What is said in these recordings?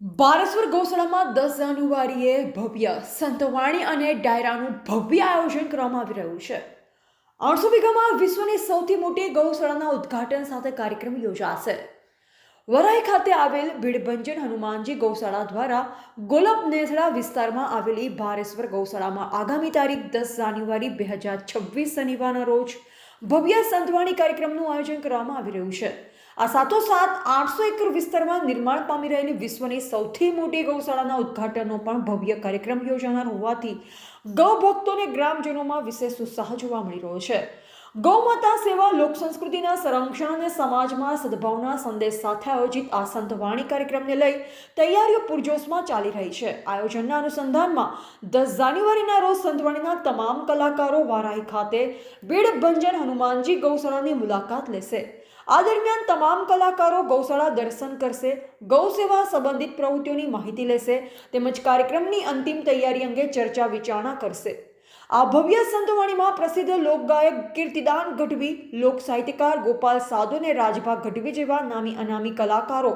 બારસવર ગૌશાળામાં દસ જાન્યુઆરીએ ભવ્ય સંતવાણી અને ડાયરાનું ભવ્ય આયોજન કરવામાં આવી રહ્યું છે. આઠસો વીઘામાં વિશ્વની સૌથી મોટી ગૌશાળાના ઉદ્ઘાટન સાથે કાર્યક્રમ યોજાશે. વરાઈ ખાતે આવેલ ભીડભંજન હનુમાનજી ગૌશાળા દ્વારા ગોલબ નેસડા વિસ્તારમાં આવેલી ભારેશ્વર ગૌશાળામાં આગામી તારીખ દસ જાન્યુઆરી બે હજાર છવ્વીસ શનિવારના રોજ ભવ્ય સંતવાણી કાર્યક્રમનું આયોજન કરવામાં આવી રહ્યું છે. આ સાથોસાથ આઠસો એકર વિસ્તારમાં નિર્માણ પામી રહેલી વિશ્વની સૌથી મોટી ગૌશાળાના ઉદ્ઘાટનનો પણ ભવ્ય કાર્યક્રમ યોજાનાર હોવાથી ગૌ ભક્તોને ગ્રામજનોમાં વિશેષ ઉત્સાહ જોવા મળી રહ્યો છે. ગૌમાતા સેવા લોક સંસ્કૃતિના સંરક્ષણ અને સમાજમાં સદભાવના સંદેશ સાથે આયોજિત આ સંતવાણી કાર્યક્રમને લઈ તૈયારીઓ પૂરજોશમાં ચાલી રહી છે. આયોજનના અનુસંધાનમાં દસ જાન્યુઆરીના રોજ સંતવાણીના તમામ કલાકારો વારાહી ખાતે બીડ ભંજન હનુમાનજી ગૌશાળાની મુલાકાત લેશે. આ દરમિયાન તમામ કલાકારો ગૌશાળા દર્શન કરશે ગૌ સેવા સંબંધિત પ્રવૃત્તિઓની માહિતી લેશે, તેમજ કાર્યક્રમની અંતિમ તૈયારી અંગે ચર્ચા વિચારણા કરશે. આ ભવ્ય સંતવાણીમાં પ્રસિદ્ધ લોકગાયક કીર્તિદાન ગઢવી, લોક સાહિત્યકાર ગોપાલ સાધુ અને રાજભા ગઢવી જેવા નામી અનામી કલાકારો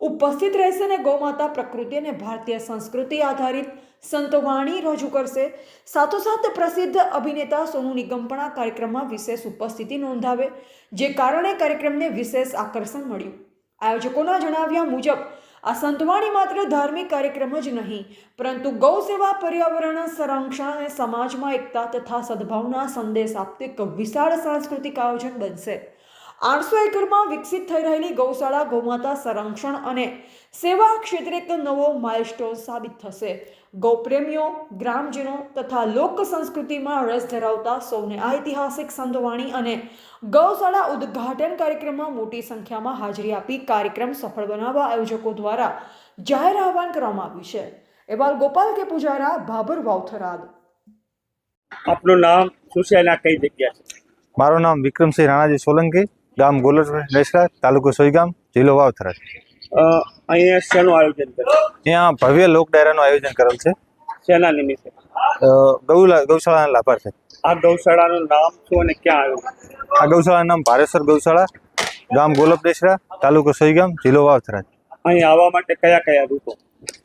ઉપસ્થિત રહેશે અને ગૌમાતા પ્રકૃતિ અને ભારતીય સંસ્કૃતિ આધારિત સંતવાણી રજૂ કરશે. સાથોસાથ પ્રસિદ્ધ અભિનેતા સોનુ નિગમ પણ આ કાર્યક્રમમાં વિશેષ ઉપસ્થિતિ નોંધાવે, જે કારણે કાર્યક્રમને વિશેષ આકર્ષણ મળ્યું. આયોજકોના જણાવ્યા મુજબ, આ સંતવાણી માત્ર ધાર્મિક કાર્યક્રમ જ નહીં, પરંતુ ગૌ સેવા, પર્યાવરણ, સંરક્ષણ અને સમાજમાં એકતા તથા સદભાવના સંદેશ આપતું એક વિશાળ સાંસ્કૃતિક આયોજન બનશે. આઠસો એકરમાં વિકસિત થઈ રહેલી ગૌશાળા ગૌમાતા સંરક્ષણ અને સેવા ક્ષેત્રે એક નવો માઇલસ્ટોન સાબિત થશે. ગૌપ્રેમીઓ ગ્રામજનો તથા લોક સંસ્કૃતિમાં રસ ધરાવતા સૌને આ ઐતિહાસિક સંતવાણી અને ગૌશાળા ઉદ્ઘાટન કાર્યક્રમમાં મોટી સંખ્યામાં હાજરી આપી કાર્યક્રમ સફળ બનાવવા આયોજકો દ્વારા જાહેર આહવાન કરવામાં આવ્યું છે. એવા ગોપાલ કે પૂજારા ભાભર વાવથરાદ. આપનું નામ શું છે અને કઈ જગ્યા છે? મારું નામ વિક્રમસિંહ રાણાજી સોલંકી. ગામ ગોલર નેસરા તાલુકો સોઈગામ જિલ્લો વાવથરા. અહીંયા શેનું આયોજન ત્યાં ભવ્ય લોક ડાયરાનું આયોજન કરેલ છે. શેના નિમિત્તે? ગૌલા ગૌશાળાના લાભાર્થે. આ ગૌશાળાનું નામ શું અને ક્યાં આવ્યું? આ ગૌશાળાનું નામ ભારેશ્વર ગૌશાળા ગામ ગોલપ દેસરા તાલુકો સોઈગામ જિલ્લો વાવથરા. અહીં આવવા માટે કયા કયા રૂટો?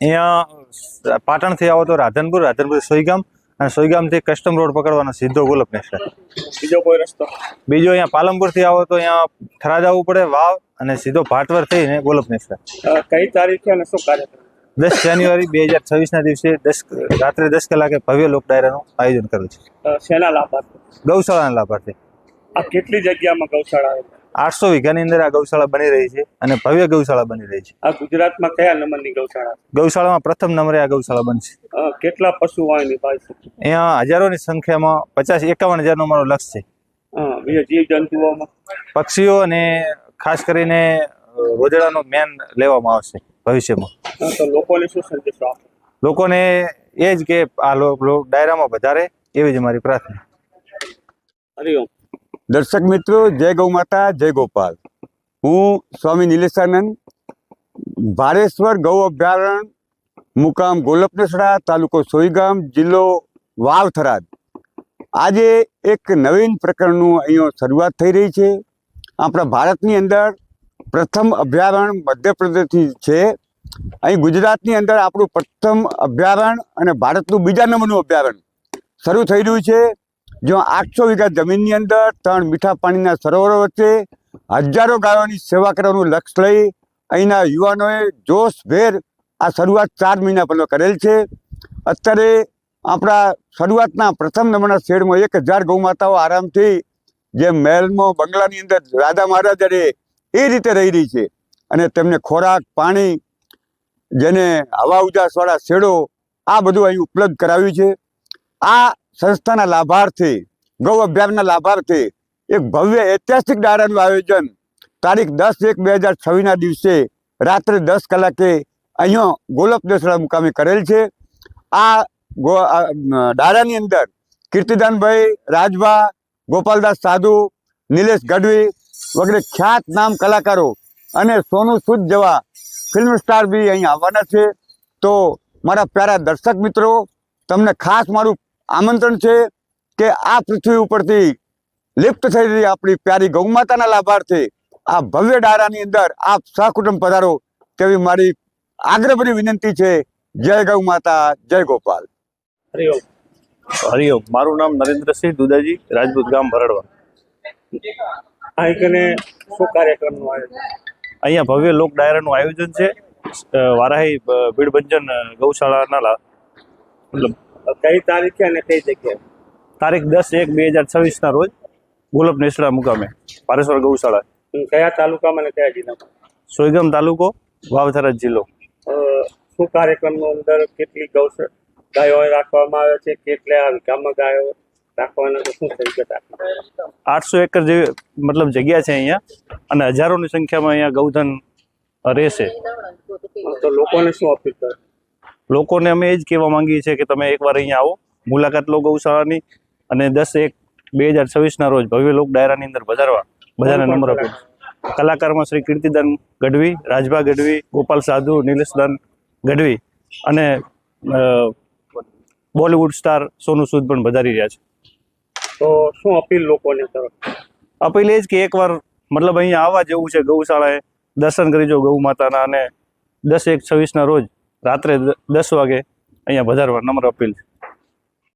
અહીંયા પાટણથી આવો તો રાધનપુર રાધનપુર સોઈગામ અને સોયગામથી કસ્ટમ રોડ પકડવાનો સીધો ગુલપ નેશનલ. બીજો કોઈ રસ્તો? બીજો અહીંયા પાલનપુરથી આવો તો અહીંયા થરા જવું પડે વાવ અને સીધો ભાટવર થઈને ગુલપ નેશનલ. કઈ તારીખે અને શું કાર્યક્રમ દસ જાન્યુઆરી બે હજાર છવ્વીસના દિવસે દસ રાત્રે દસ કલાકે ભવ્ય લોક ડાયરાનું આયોજન કરેલ છે. શેના લાભાર્થી? ગૌશાળાના લાભાર્થી. આ કેટલી જગ્યામાં ગૌશાળા આવે આઠસો વીઘાની અંદર આ ગૌશાળા બની રહી છે અને ભવ્ય ગૌશાળા બની રહી છે. આ ગુજરાતમાં કયા નંબરની ગૌશાળા? ગૌશાળામાં પ્રથમ નંબરે આ ગૌશાળા બનશે કેટલા પશુ નિભાવે છે? અહીંયા હજારોની સંખ્યામાં પચાસ એકાવન હજારનો મારો લક્ષ્ય છે. બીજા જીવ જંતુઓમાં પક્ષીઓ અને ખાસ કરીને રોજડાનો મેન લેવામાં આવશે ભવિષ્યમાં. તો લોકોને શું સંદેશો આપો? લોકોને એ જ કે આ ડાયરામાં વધારે એવી જ મારી પ્રાર્થના. હરિઓમ દર્શક મિત્રો, જય ગૌ માતા, જય ગોપાલ. હું સ્વામી નિલેશાનંદ, ભારેશ્વર ગૌ અભયારણ્ય, મુકામ ગોલપનેસડા તાલુકો સોઈગામ, જિલ્લો વાવ થરાદ આજે એક નવીન પ્રકરણનું અહીંયા શરૂઆત થઈ રહી છે. આપણા ભારતની અંદર પ્રથમ અભયારણ્ય મધ્યપ્રદેશથી છે. અહીં ગુજરાતની અંદર આપણું પ્રથમ અભયારણ્ય અને ભારતનું બીજા નંબરનું અભયારણ્ય શરૂ થઈ રહ્યું છે. જ્યાં આઠસો વીઘા જમીનની અંદર ત્રણ મીઠા પાણીના સરોવરો વચ્ચે હજારો ગાયોની સેવા કરવાનું લક્ષ્ય લઈ અહીંના યુવાનોએ જોશભેર આ શરૂઆત ચાર મહિના પહેલાં કરેલ છે. અત્યારે આપણા શરૂઆતના પ્રથમ નંબરના શેડમાં એક હજાર ગૌમાતાઓ આરામથી જે મહેલમાં બંગલાની અંદર રાધા મહારાજા એ રીતે રહી રહી છે અને તેમને ખોરાક, પાણી, જેને હવા ઉજાસવાળા શેડો આ બધું અહીં ઉપલબ્ધ કરાવ્યું છે. આ સંસ્થાના લાભાર્થી ગૌ અભયારણના લાભાર્થી એક ભવ્ય ઐતિહાસિક ડાયરાનું આયોજન. તારીખ દસ એક બે હજાર છવ્વીસના દિવસે રાત્રે દસ કલાકે અહીંયા ગોલપ દેસડા મુકામે કરેલ છે. આ, ડાયરાની અંદર કીર્તિદાનભાઈ રાજભા ગોપાલદાસ સાધુ નિલેશ ગઢવી વગેરે ખ્યાત નામ કલાકારો અને સોનુ સૂદ જેવા ફિલ્મ સ્ટાર બી અહીં આવવાના છે. તો મારા પ્યારા દર્શક મિત્રો તમને ખાસ મારું આમંત્રણ છે કે આ પૃથ્વી ઉપરથી લિપ્ત થઈ રહી આપણી પ્યારી ગૌમાતાના લાભાર્થે આ ભવ્ય ડાયરાની અંદર આપ સહકુટુંબ પધારો તેવી મારી આગ્રહભરી વિનંતી છે. જય ગૌ માતા જય ગોપાલ. હરિઓમ હરિઓમ મારું નામ નરેન્દ્રસિંહ દુદાજી રાજપૂત ગામ ભરડવા. અહીં શું કાર્યક્રમનું આયોજન? અહીંયા ભવ્ય લોક ડાયરાનું આયોજન છે. વારાહી ભીડભંજન ગૌશાળાના મતલબ કઈ તારીખે અને કઈ જગ્યાએ? તારીખ દસ એક બે હજાર છવ્વીસના રોજ ગુલબ નેસડા મુકામે પારેશ્વર ગૌશાળા. કયા તાલુકામાં અને કયા જિલ્લામાં? સોયગામ તાલુકો વાવથરા જિલ્લો. શું કાર્યક્રમનો અંદર કેટલી ગૌશાળા ગાયો રાખવામાં આવે છે કેટલા ગામમાં ગાયો રાખવાના શું થઈ આઠસો એકર જેવી મતલબ જગ્યા છે અહીંયા અને હજારોની સંખ્યામાં અહીંયા ગૌધન રહેશે. તો લોકોને શું અપીલ કરે? લોકોને અમે એ જ કહેવા માંગીએ છીએ કે તમે એકવાર અહીંયા આવો મુલાકાત લો ગૌશાળાની અને દસ એક બે હજાર છવ્વીસના રોજ ભવ્ય લોક ડાયરાની અંદર બજારવા બધાને નંબર આપે. કલાકારમાં શ્રી કીર્તિદાન ગઢવી રાજભા ગઢવી ગોપાલ સાધુ નિલેશદાન ગઢવી અને બોલિવૂડ સ્ટાર સોનુ સૂદ પણ વધારી રહ્યા છે. તો શું અપીલ લોકોને તરફ? અપીલ એ જ કે એકવાર મતલબ અહીંયા આવવા જેવું છે ગૌશાળાએ દર્શન કરી જો ગૌ માતાના અને દસ એક છવ્વીસના રોજ રાત્રે દસ વાગે અહીંયા વધારવા નમ્ર અપીલ છે.